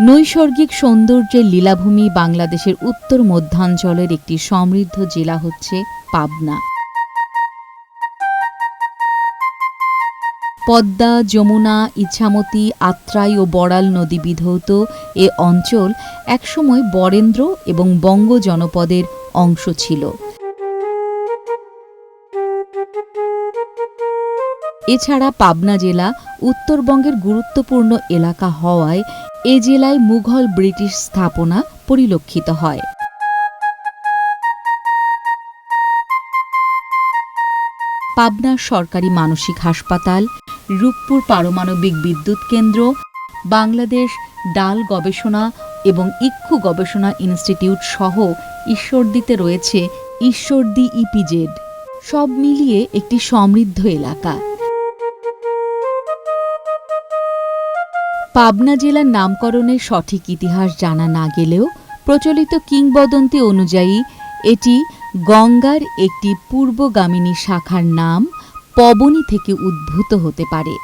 নৈসর্গিক সৌন্দর্যের লীলাভূমি বাংলাদেশের উত্তর মধ্যাঞ্চলের একটি সমৃদ্ধ জেলা হচ্ছে পাবনা। পদ্মা, যমুনা, ইছামতি, আত্রাই ও বড়াল নদী বিধৌত এ অঞ্চল একসময় বরেন্দ্র এবং বঙ্গ জনপদের অংশ ছিল। এছাড়া পাবনা জেলা উত্তরবঙ্গের গুরুত্বপূর্ণ এলাকা হওয়ায় এ জেলায় মুঘল ব্রিটিশ স্থাপনা পরিলক্ষিত হয়। পাবনা সরকারি মানসিক হাসপাতাল, রূপপুর পারমাণবিক বিদ্যুৎ কেন্দ্র, বাংলাদেশ ডাল গবেষণা এবং ইক্ষু গবেষণা ইনস্টিটিউট সহ ঈশ্বরদীতে রয়েছে ঈশ্বরদী ইপিজেড। সব মিলিয়ে একটি সমৃদ্ধ এলাকা। পাবনা জেলার নামকরণের সঠিক ইতিহাস জানা না গেলেও প্রচলিত কিংবদন্তি অনুযায়ী এটি গঙ্গার একটি পূর্বগামিনী শাখার নাম পবনী থেকে উদ্ভূত হতে পারে।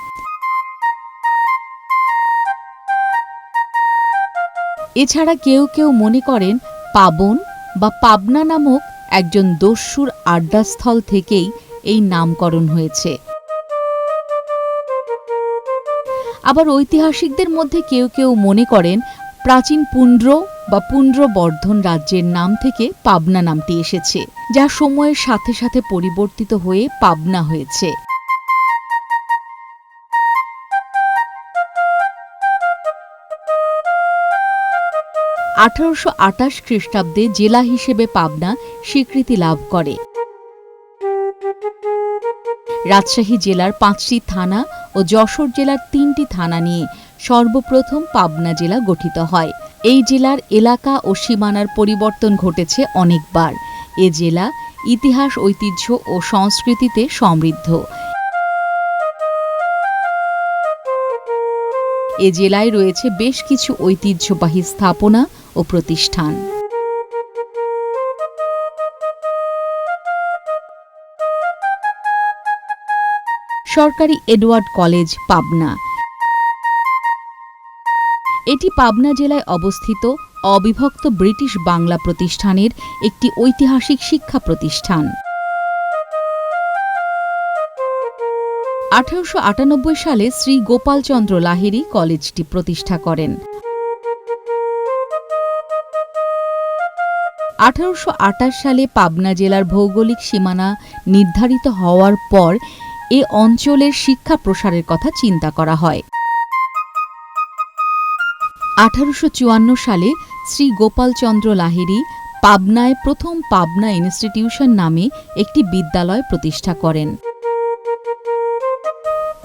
এছাড়া কেউ কেউ মনে করেন পাবন বা পাবনা নামক একজন দস্যুর আড্ডাস্থল থেকেই এই নামকরণ হয়েছে। আবার ঐতিহাসিকদের মধ্যে কেউ কেউ মনে করেন প্রাচীন পুণ্ড্র বা পুন্ড্রবর্ধন রাজ্যের নাম থেকে পাবনা নামটি এসেছে, যা সময়ের সাথে সাথে পরিবর্তিত হয়ে পাবনা হয়েছে। আঠারোশো আটাশ খ্রিস্টাব্দে জেলা হিসেবে পাবনা স্বীকৃতি লাভ করে। রাজশাহী জেলার পাঁচটি থানা ও যশোর জেলার তিনটি থানা নিয়ে সর্বপ্রথম পাবনা জেলা গঠিত হয়। এই জেলার এলাকা ও সীমানার পরিবর্তন ঘটেছে অনেকবার। এ জেলা ইতিহাস, ঐতিহ্য ও সংস্কৃতিতে সমৃদ্ধ। এ জেলায় রয়েছে বেশ কিছু ঐতিহ্যবাহী স্থাপনা ও প্রতিষ্ঠান। সরকারি এডওয়ার্ড কলেজ, পাবনা। এটি পাবনা জেলায় অবস্থিত অবিভক্ত ব্রিটিশ বাংলা প্রতিষ্ঠানের একটি ঐতিহাসিক শিক্ষা প্রতিষ্ঠান। আঠারোশো আটানব্বই সালে শ্রী গোপালচন্দ্র লাহিড়ী কলেজটি প্রতিষ্ঠা করেন। আঠারোশ আটাশ সালে পাবনা জেলার ভৌগোলিক সীমানা নির্ধারিত হওয়ার পর এ অঞ্চলের শিক্ষা প্রসারের কথা চিন্তা করা হয়। আঠারোশ চুয়ান্ন সালে শ্রী গোপালচন্দ্র লাহিড়ী পাবনায় প্রথম পাবনা ইনস্টিটিউশন নামে একটি বিদ্যালয় প্রতিষ্ঠা করেন।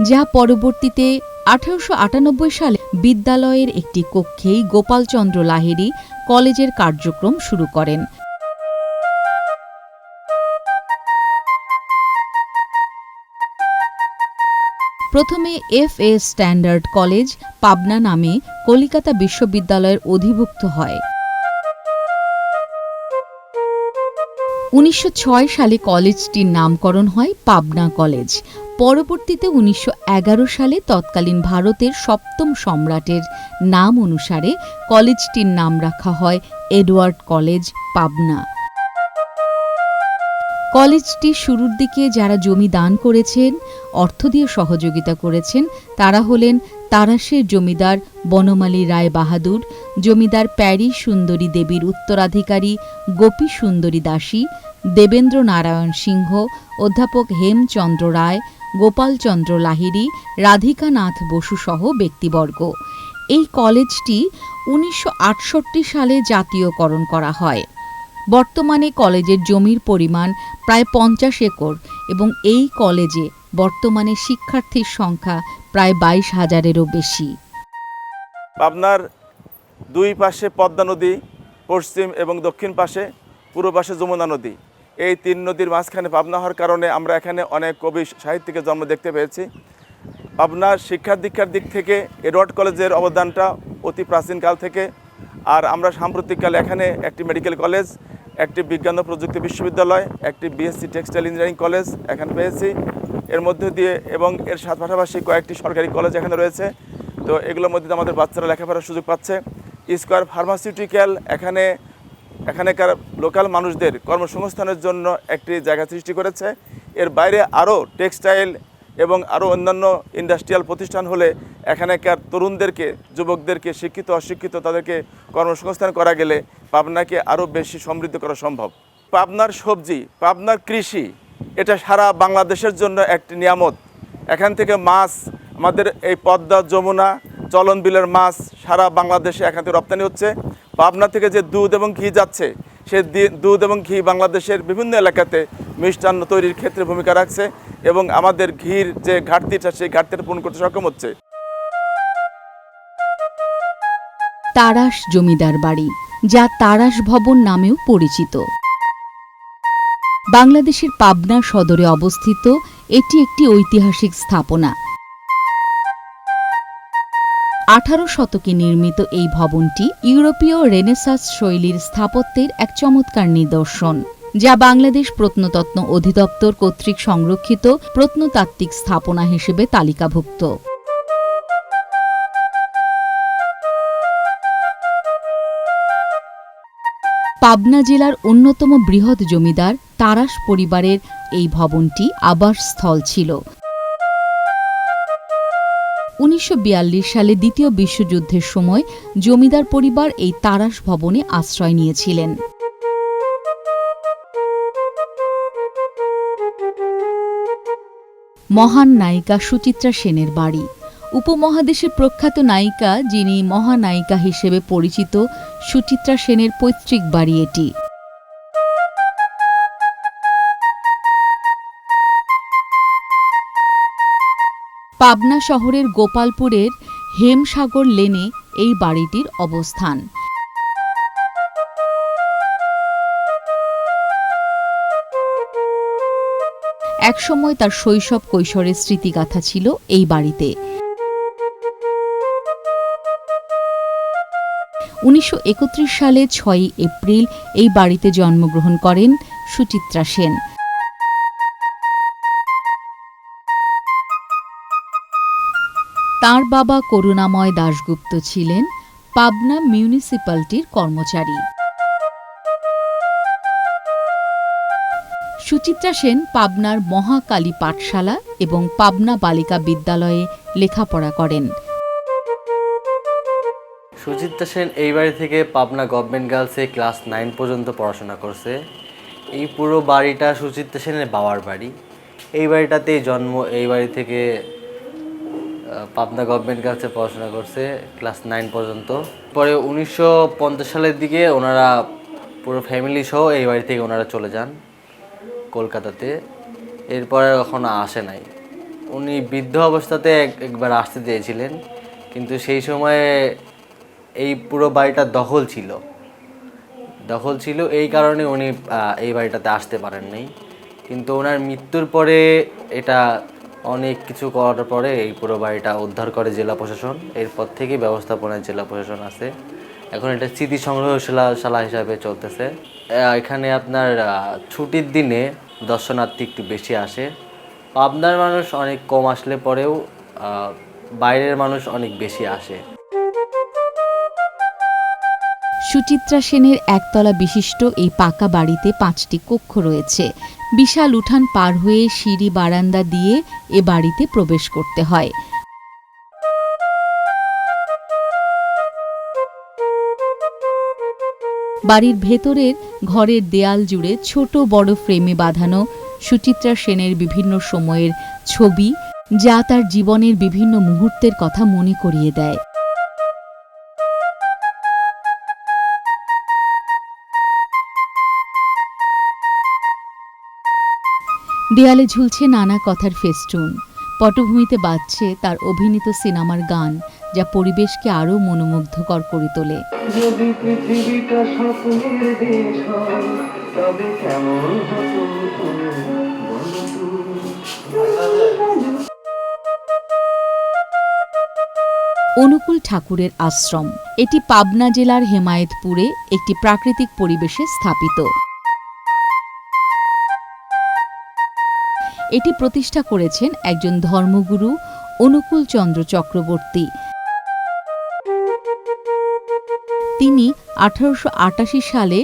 যা পরবর্তীতে আঠারোশো আটানব্বই সালে বিদ্যালয়ের একটি কক্ষেই গোপালচন্দ্র লাহিড়ী কলেজের কার্যক্রম শুরু করেন। প্রথমে F A standard college Pabna নামে কলিকাতা বিশ্ববিদ্যালয়ের অধিভুক্ত হয়। উনিশশো ছয় সালে কলেজটির নামকরণ হয় পাবনা কলেজ। পরবর্তীতে উনিশশো এগারো সালে তৎকালীন ভারতের সপ্তম সম্রাটের নাম অনুসারে কলেজটির নাম রাখা হয় এডওয়ার্ড কলেজ পাবনা। কলেজটি শুরুর দিকে যারা জমি দান করেছেন, অর্থ দিয়ে সহযোগিতা করেছেন, তারা হলেন তারাশের জমিদার বনমালী রায় বাহাদুর, জমিদার প্যারি সুন্দরী দেবীর উত্তরাধিকারী গোপী সুন্দরী দাসী, দেবেন্দ্র নারায়ণ সিংহ, অধ্যাপক হেমচন্দ্র রায়, গোপালচন্দ্র লাহিড়ী, রাধিকানাথ বসু সহ ব্যক্তিবর্গ। এই কলেজটি উনিশশো আটষট্টি সালে জাতীয়করণ করা হয়। বর্তমানে কলেজের জমির পরিমাণ প্রায় পঞ্চাশ একর এবং এই কলেজে বর্তমানে শিক্ষার্থীর সংখ্যা প্রায় বাইশ হাজারেরও বেশি। পাবনার দুই পাশে পদ্মা নদী, পশ্চিম এবং দক্ষিণ পাশে পূর্ব পাশে যমুনা নদী। এই তিন নদীর মাঝখানে পাবনা হওয়ার কারণে আমরা এখানে অনেক কবি সাহিত্যিকের জন্ম দেখতে পেয়েছি। পাবনার শিক্ষার দীক্ষার দিক থেকে এডওয়ার্ড কলেজের অবদানটা অতি প্রাচীনকাল থেকে আর আমরা সাম্প্রতিককালে এখানে একটি মেডিকেল কলেজ একটি বিজ্ঞান ও প্রযুক্তি বিশ্ববিদ্যালয়, একটি বিএসসি টেক্সটাইল ইঞ্জিনিয়ারিং কলেজ এখানে পেয়েছি। এর মধ্যে দিয়ে এবং এর সাথে পাশাপাশি কয়েকটি সরকারি কলেজ এখানে রয়েছে। তো এগুলোর মধ্যে আমাদের বাচ্চারা লেখাপড়ার সুযোগ পাচ্ছে। স্কোয়ার ফার্মাসিউটিক্যাল এখানে এখানেকার লোকাল মানুষদের কর্মসংস্থানের জন্য একটি জায়গা সৃষ্টি করেছে। এর বাইরে আরও টেক্সটাইল এবং আরও অন্যান্য ইন্ডাস্ট্রিয়াল প্রতিষ্ঠান হলে এখানকার তরুণদেরকে, যুবকদেরকে, শিক্ষিত, অশিক্ষিত, তাদেরকে কর্মসংস্থান করা গেলে পাবনাকে আরও বেশি সমৃদ্ধ করা সম্ভব। পাবনার সবজি, পাবনার কৃষি, এটা সারা বাংলাদেশের জন্য একটি নিয়ামত। এখান থেকে মাছ, আমাদের এই পদ্মা, যমুনা, চলন বিলের মাছ সারা বাংলাদেশে এখান থেকে রপ্তানি হচ্ছে। পাবনা থেকে যে দুধ এবং ঘি যাচ্ছে সে দুধ এবং ঘি বাংলাদেশের বিভিন্ন এলাকাতে মিষ্টান্ন তৈরির ক্ষেত্রে ভূমিকা রাখছে এবং আমাদের ঘির যে ঘাটতিটা, সেই ঘাটতিটা পূরণ করতে সক্ষম হচ্ছে। তারাস জমিদার বাড়ি, যা তারাস ভবন নামেও পরিচিত। বাংলাদেশের পাবনা সদরে অবস্থিত এটি একটি ঐতিহাসিক স্থাপনা। আঠারো শতকে নির্মিত এই ভবনটি ইউরোপীয় রেনেসাস শৈলীর স্থাপত্যের এক চমৎকার নিদর্শন, যা বাংলাদেশ প্রত্নতত্ত্ব অধিদপ্তর কর্তৃক সংরক্ষিত প্রত্নতাত্ত্বিক স্থাপনা হিসেবে তালিকাভুক্ত। পাবনা জেলার অন্যতম বৃহৎ জমিদার তারাস পরিবারের এই ভবনটি আবাসস্থল ছিল। উনিশশো বিয়াল্লিশ সালে দ্বিতীয় বিশ্বযুদ্ধের সময় জমিদার পরিবার এই তারাস ভবনে আশ্রয় নিয়েছিলেন। মহান নায়িকা সুচিত্রা সেনের বাড়ি। উপমহাদেশের প্রখ্যাত নায়িকা যিনি মহানায়িকা হিসেবে পরিচিত সুচিত্রা সেনের পৈতৃক বাড়ি এটি। পাবনা শহরের গোপালপুরের হেমসাগর লেনে এই বাড়িটির অবস্থান। একসময় তার শৈশব কৈশোরের স্মৃতিগাথা ছিল এই বাড়িতে। উনিশশো একত্রিশ সালে ছয়ই এপ্রিল এই বাড়িতে জন্মগ্রহণ করেন সুচিত্রা সেন। তার বাবা করুণাময় দাশগুপ্ত ছিলেন পাবনা মিউনিসিপ্যালিটির কর্মচারী। সুচিত্রা সেন পাবনার মহাকালী পাঠশালা এবং পাবনা বালিকা বিদ্যালয়ে লেখাপড়া করেন। সুচিত্রা সেন এই বাড়ি থেকে পাবনা গভর্নমেন্ট গার্লসে ক্লাস নাইন পর্যন্ত পড়াশোনা করছে। এই পুরো বাড়িটা সুচিত্রা সেনের বাবার বাড়ি। এই বাড়িটাতেই জন্ম, এই বাড়ি থেকে পাবনা গভর্নমেন্ট কাছে পড়াশোনা করছে ক্লাস নাইন পর্যন্ত। পরে উনিশশো পঞ্চাশ সালের দিকে ওনারা পুরো ফ্যামিলি সহ এই বাড়ি থেকে ওনারা চলে যান কলকাতাতে। এরপরে কখনো আসে নাই। উনি বৃদ্ধ অবস্থাতে এক- একবার আসতে চেয়েছিলেন, কিন্তু সেই সময়ে এই পুরো বাড়িটা দখল ছিল। দখল ছিল এই কারণে উনি এই বাড়িটাতে আসতে পারেননি কিন্তু ওনার মৃত্যুর পরে এটা অনেক কিছু করার পরে এই পুরো বাড়িটা উদ্ধার করে জেলা প্রশাসন। এরপর থেকে ব্যবস্থাপনায় জেলা প্রশাসন আছে। এখন এটা স্মৃতি সংগ্রহশালা, শালা হিসাবে চলতেছে। এখানে আপনার ছুটির দিনে দর্শনার্থী একটু বেশি আসে। পাবনার মানুষ অনেক কম আসলে পরেও বাইরের মানুষ অনেক বেশি আসে। সুচিত্রা সেনের একতলা বিশিষ্ট এই পাকা বাড়িতে পাঁচটি কক্ষ রয়েছে। বিশাল উঠান পার হয়ে সিঁড়ি বারান্দা দিয়ে এ বাড়িতে প্রবেশ করতে হয়। বাড়ির ভেতরের ঘরের দেয়াল জুড়ে ছোট বড় ফ্রেমে বাঁধানো সুচিত্রা সেনের বিভিন্ন সময়ের ছবি, যা তার জীবনের বিভিন্ন মুহূর্তের কথা মনে করিয়ে দেয়। দেয়ালে ঝুলছে নানা কথার ফেস্টুন। পটভূমিতে বাজছে তার অভিনীত সিনেমার গান যা পরিবেশকে আরও মনোমুগ্ধকর করে তোলে। যদি পৃথিবীটা স্বপ্নের দেশ হয় তবে কেমন হতো তুমি? বলো তুমি। অনুকূল ঠাকুরের আশ্রম। এটি পাবনা জেলার হেমায়েতপুরে একটি প্রাকৃতিক পরিবেশে স্থাপিত। এটি প্রতিষ্ঠা করেছেন একজন ধর্মগুরু অনুকূল চন্দ্র চক্রবর্তী। তিনি আঠারোশো আটাশি সালে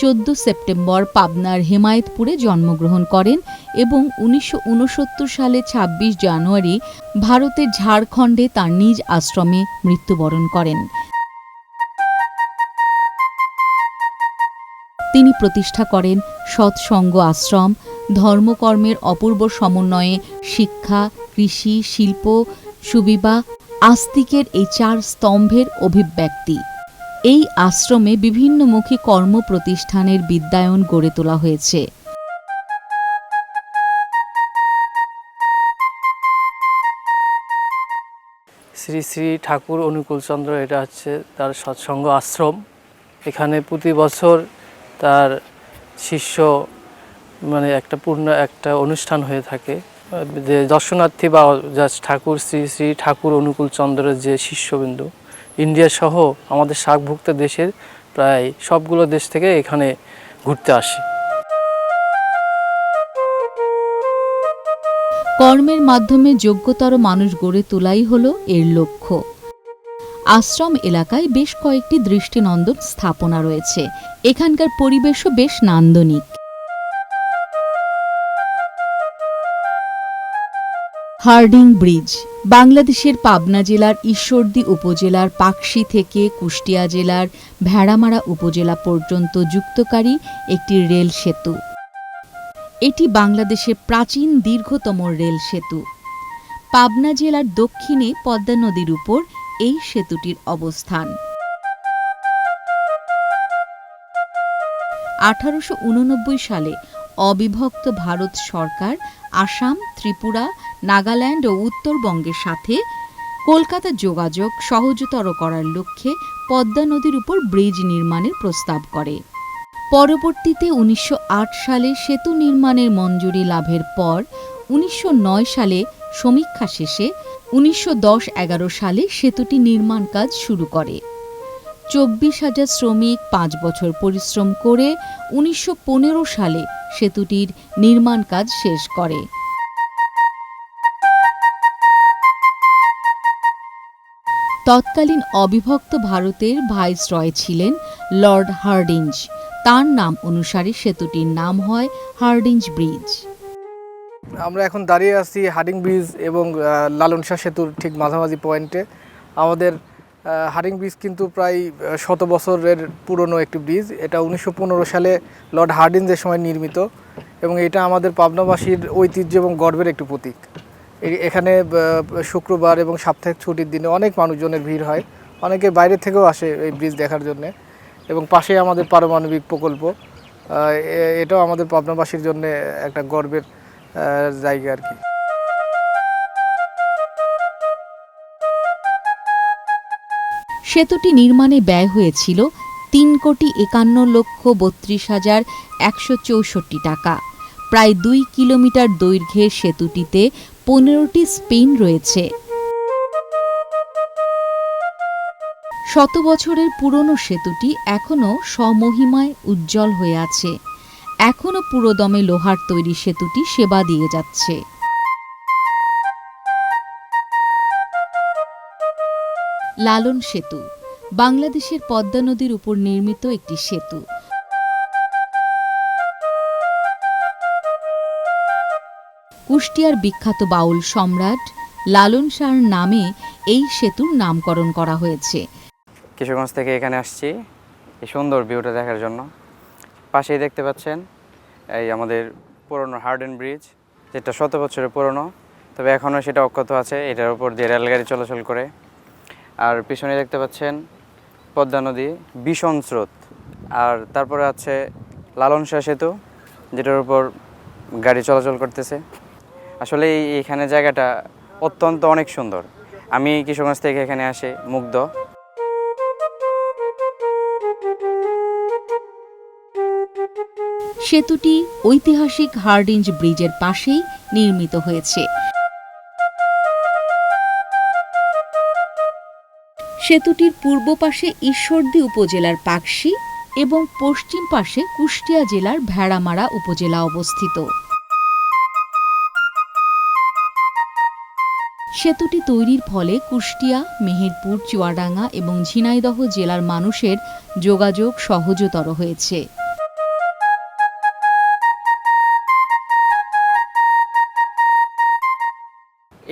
চোদ্দ সেপ্টেম্বর পাবনার হেমায়েতপুরে জন্মগ্রহণ করেন এবং উনিশশো উনসত্তর সালে ২৬ জানুয়ারি ভারতের ঝাড়খণ্ডে তার নিজ আশ্রমে মৃত্যুবরণ করেন। তিনি প্রতিষ্ঠা করেন সৎসঙ্গ আশ্রম ধর্মকর্মের অপূর্ব সমন্বয়ে শিক্ষা, কৃষি, শিল্প সুবিবাহ আস্তিকের এই চার স্তম্ভের অভিব্যক্তি। এই আশ্রমে বিভিন্নমুখী কর্ম প্রতিষ্ঠানের বিদ্যায়ন গড়ে তোলা হয়েছে। শ্রী শ্রী ঠাকুর অনুকূলচন্দ্র, এটা হচ্ছে তার সৎসঙ্গ আশ্রম। এখানে প্রতি বছর তার শিষ্য মানে একটা পূর্ণ একটা অনুষ্ঠান হয়ে থাকে। যে দর্শনার্থী বা ঠাকুর, শ্রী শ্রী ঠাকুর অনুকূল চন্দ্রের যে শিষ্যবিন্দু, ইন্ডিয়া সহ আমাদের শাকভুক্ত দেশের প্রায় সবগুলো দেশ থেকে এখানে ঘুরতে আসে। কর্মের মাধ্যমে যোগ্যতর মানুষ গড়ে তোলাই হল এর লক্ষ্য। আশ্রম এলাকায় বেশ কয়েকটি দৃষ্টিনন্দন স্থাপনা রয়েছে। এখানকার পরিবেশও বেশ নান্দনিক। হার্ডিং ব্রিজ, বাংলাদেশের পাবনা জেলার ঈশ্বরদী উপজেলার পাকশি থেকে কুষ্টিয়া জেলার ভেড়ামারা উপজেলা পর্যন্ত যুক্তকারী একটি রেল সেতু। এটি বাংলাদেশের প্রাচীন দীর্ঘতম রেল সেতু। পাবনা জেলার দক্ষিণে পদ্মা নদীর উপর এই সেতুটির অবস্থান। আঠারোশ উননব্বই সালে অবিভক্ত ভারত সরকার, আসাম, ত্রিপুরা, নাগাল্যান্ড ও উত্তরবঙ্গের সাথে কলকাতা যোগাযোগ সহজতর করার লক্ষ্যে পদ্মা নদীর উপর ব্রিজ নির্মাণের প্রস্তাব করে। পরবর্তীতে উনিশশো আট সালে সেতু নির্মাণের মঞ্জুরি লাভের পর উনিশশো নয় সালে সমীক্ষা শেষে উনিশশো দশ এগারো সালে সেতুটি নির্মাণ কাজ শুরু করে। চব্বিশ হাজার শ্রমিক পাঁচ বছর পরিশ্রম করে উনিশশো পনেরো সালে সেতুটির নির্মাণ কাজ শেষ করে। তৎকালীন অবিভক্ত ভারতের ভাইসরয় ছিলেন লর্ড হার্ডিঞ্জ। তার নাম অনুসারে সেতুটির নাম হয় হার্ডিঞ্জ ব্রিজ। আমরা এখন দাঁড়িয়ে আছি হার্ডিং ব্রিজ এবং আহ, লালন শাহ সেতুর ঠিক মাঝামাঝি পয়েন্টে। আমাদের হার্ডিং ব্রিজ কিন্তু প্রায় শত বছরের পুরনো একটি ব্রিজ। এটা উনিশশো পনেরো সালে লর্ড হার্ডিঞ্জের সময় নির্মিত, এবং এটা আমাদের পাবনাবাসীর ঐতিহ্য এবং গর্বের একটি প্রতীক। এখানে শুক্রবার এবং সাপ্তাহিক ছুটির দিনে অনেক মানুষজনের ভিড় হয়। অনেকে বাইরে থেকেও আসে এই ব্রিজ দেখার জন্যে। এবং পাশে আমাদের পারমাণবিক প্রকল্প এটাও আমাদের পাবনাবাসীর জন্য একটা গর্বের জায়গা আর কি। সেতুটি নির্মাণে ব্যয় হয়েছিল তিন কোটি একান্ন লক্ষ বত্রিশ হাজার একশো চৌষট্টি টাকা। প্রায় দুই কিলোমিটার দৈর্ঘ্যের সেতুটিতে পনেরোটি স্পেন রয়েছে। শত বছরের পুরনো সেতুটি এখনও স্বমহিমায় উজ্জ্বল হয়ে আছে। এখনও পুরোদমে লোহার তৈরি সেতুটি সেবা দিয়ে যাচ্ছে। লালন সেতু, বাংলাদেশের পদ্মা নদীর উপর নির্মিত একটি সেতু। কুষ্টিয়ার বিখ্যাত বাউল সম্রাট লালন শাহর নামে এই সেতুর নামকরণ করা হয়েছে। কিশোরগঞ্জ থেকে এখানে আসছি, এই সুন্দর ভিউটা দেখার জন্য। পাশেই দেখতে পাচ্ছেন এই আমাদের পুরনো হার্ডেন ব্রিজ যেটা শত বছরের পুরনো, তবে এখনও সেটা অক্ষত আছে, এটার উপর দিয়ে রেলগাড়ি চলাচল করে। আর পিছনে দেখতে পাচ্ছেন পদ্মা নদী, ভীষণ স্রোত। আর তারপরে আছে লালন শাহ সেতু, যেটার উপর গাড়ি চলাচল করতেছে। আসলে এইখানে জায়গাটা অত্যন্ত অনেক সুন্দর। আমি কিশোরগঞ্জ থেকে এখানে আসে, মুগ্ধ। সেতুটি ঐতিহাসিক হার্ডিঞ্জ ব্রিজের পাশেই নির্মিত হয়েছে। সেতুটির পূর্ব পাশে ঈশ্বরদী উপজেলার পাকশি এবং পশ্চিম পাশে কুষ্টিয়া জেলার ভেড়ামারা উপজেলা অবস্থিত। সেতুটি তৈরির ফলে কুষ্টিয়া, মেহেরপুর, চুয়াডাঙ্গা এবং ঝিনাইদহ জেলার মানুষের যোগাযোগ সহজতর হয়েছে।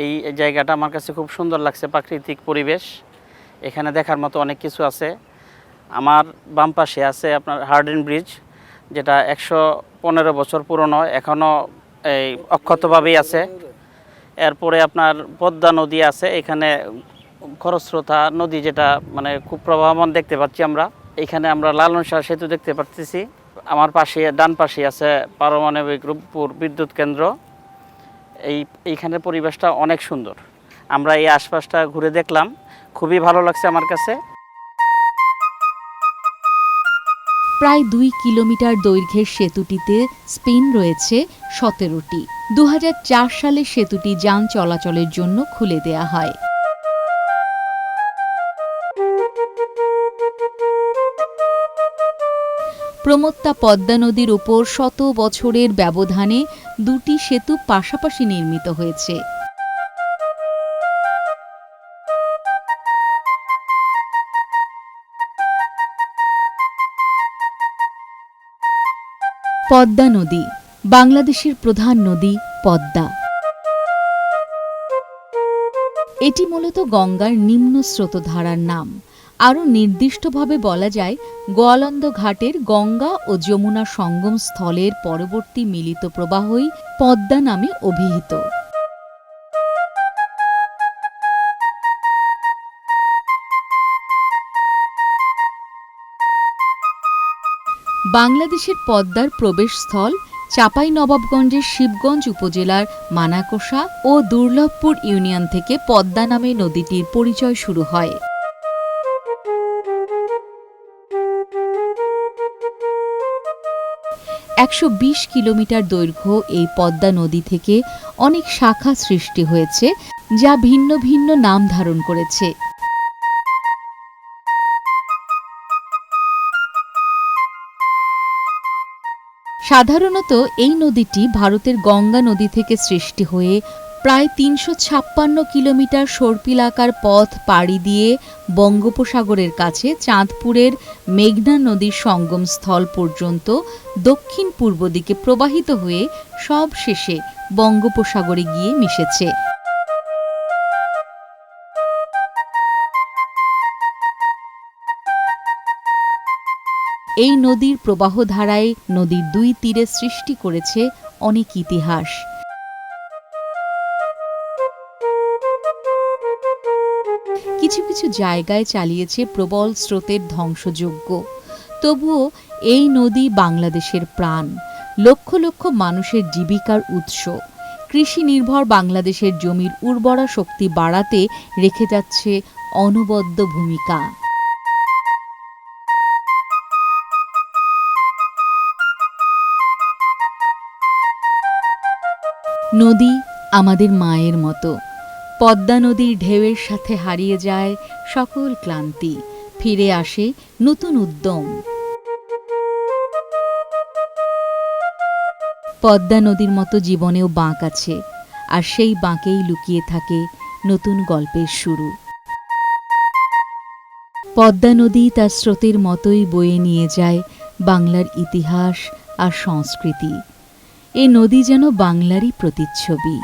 এই জায়গাটা আমার কাছে খুব সুন্দর লাগছে, প্রাকৃতিক পরিবেশ। এখানে দেখার মতো অনেক কিছু আছে। আমার বাম পাশে আছে আপনার হার্ডেন ব্রিজ যেটা একশো পনেরো বছর পুরনো এখনও এই অক্ষতভাবেই আছে। এরপরে আপনার পদ্মা নদী আছে, এখানে খরস্রোতা নদী যেটা মানে খুব প্রবাহমান দেখতে পাচ্ছি আমরা। এখানে আমরা লালন শাহ সেতু দেখতে পাচ্ছি আমার পাশে, ডান পাশে আছে পারমাণবিক রূপপুর বিদ্যুৎ কেন্দ্র। এই, এইখানের পরিবেশটা অনেক সুন্দর। আমরা এই আশপাশটা ঘুরে দেখলাম। খুবই ভালো লাগছে আমার কাছে। প্রায় দুই কিলোমিটার দৈর্ঘ্যের সেতুটিতে স্পিন রয়েছে সতেরোটি। দু হাজার চার সালে সেতুটি যান চলাচলের জন্য খুলে দেয়া হয়। প্রমত্তা পদ্মা নদীর ওপর শত বছরের ব্যবধানে দুটি সেতু পাশাপাশি নির্মিত হয়েছে। পদ্মা নদী, বাংলাদেশের প্রধান নদী পদ্মা। এটি মূলত গঙ্গার নিম্ন স্রোতধারার নাম। আরও নির্দিষ্টভাবে বলা যায়, গোয়ালন্দ ঘাটের গঙ্গা ও যমুনা সঙ্গম স্থলের পরবর্তী মিলিত প্রবাহই পদ্মা নামে অভিহিত। বাংলাদেশের পদ্মার প্রবেশস্থল চাপাই নবাবগঞ্জের শিবগঞ্জ উপজেলার মানাকোষা ও দুর্লভপুর ইউনিয়ন থেকে পদ্মা নামে নদীটির পরিচয় শুরু হয়। একশো বিশ কিলোমিটার দৈর্ঘ্য এই পদ্মা নদী থেকে অনেক শাখা সৃষ্টি হয়েছে, যা ভিন্ন ভিন্ন নাম ধারণ করেছে। সাধারণত এই নদীটি ভারতের গঙ্গা নদী থেকে সৃষ্টি হয়ে প্রায় তিনশো ছাপ্পান্ন কিলোমিটার সর্পিলাকার পথ পাড়ি দিয়ে বঙ্গোপসাগরের কাছে চাঁদপুরের মেঘনা নদীর সঙ্গম স্থল পর্যন্ত দক্ষিণ পূর্ব দিকে প্রবাহিত হয়ে সব শেষে বঙ্গোপসাগরে গিয়ে মিশেছে। এই নদীর প্রবাহধারায় নদীর দুই তীরে সৃষ্টি করেছে অনেক ইতিহাস। কিছু কিছু জায়গায় চালিয়েছে প্রবল স্রোতের ধ্বংসযজ্ঞ। তবুও এই নদী বাংলাদেশের প্রাণ। লক্ষ লক্ষ মানুষের জীবিকার উৎস। কৃষি নির্ভর বাংলাদেশের জমির উর্বরা শক্তি বাড়াতে রেখে যাচ্ছে অনবদ্য ভূমিকা। নদী আমাদের মায়ের মতো। পদ্মা নদীর ঢেউয়ের সাথে হারিয়ে যায় সকল ক্লান্তি। ফিরে আসে নতুন উদ্যম। পদ্মা নদীর মতো জীবনেও বাঁক আছে, আর সেই বাঁকেই লুকিয়ে থাকে নতুন গল্পের শুরু। পদ্মা নদী তার স্রোতের মতোই বয়ে নিয়ে যায় বাংলার ইতিহাস আর সংস্কৃতি। এ নদী যেন বাংলারই প্রতিচ্ছবি।